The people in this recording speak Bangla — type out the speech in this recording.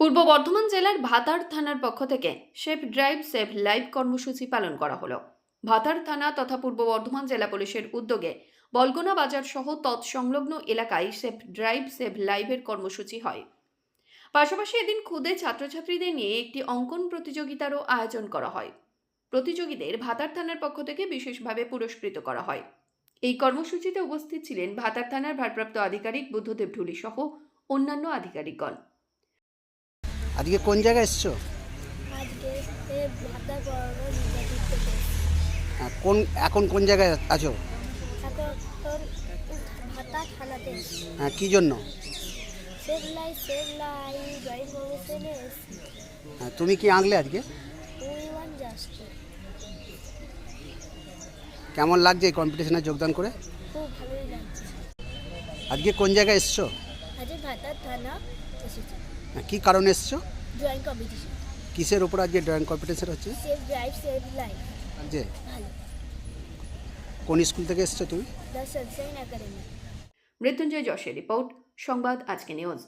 পূর্ব বর্ধমান জেলার ভাতার থানার পক্ষ থেকে সেফ ড্রাইভ, সেফ লাইভ কর্মসূচি পালন করা হলো। ভাতার থানা তথা পূর্ব বর্ধমান জেলা পুলিশের উদ্যোগে বলগোনা বাজার সহ তৎসংলগ্ন এলাকায় সেফ ড্রাইভ সেভ লাইভের কর্মসূচি হয়। পাশাপাশি এদিন খুদে ছাত্রছাত্রীদের নিয়ে একটি অঙ্কন প্রতিযোগিতারও আয়োজন করা হয়। প্রতিযোগীদের ভাতার থানার পক্ষ থেকে বিশেষভাবে পুরস্কৃত করা হয়। এই কর্মসূচিতে উপস্থিত ছিলেন ভাতার থানার ভারপ্রাপ্ত আধিকারিক বুদ্ধদেব ঢুলি সহ অন্যান্য আধিকারিকগণ। আজকে কোন জায়গায় এসছো? হ্যাঁ, কোন এখন কোন জায়গায় আছো? হ্যাঁ কী জন্য? হ্যাঁ, তুমি কি আঁকলে আজকে? কেমন লাগছে এই কম্পিটিশনে যোগদান করে? আজকে কোন জায়গায় এসছো? ভাতা থানা এসেছে। হ্যাঁ, কী কারণে এসছো? ড্রয়িং কম্পিটিশন কিসের উপর আজকে ড্রয়িং কম্পিটিশন হচ্ছে? সেভ ড্রাইভ সেভ লাইফ যে ভালো। কোন স্কুল থেকে এসছো তুমি? দ্য সানশাইন একাডেমি মৃত্যুঞ্জয় যশের রিপোর্ট সংবাদ আজকে নিউজ।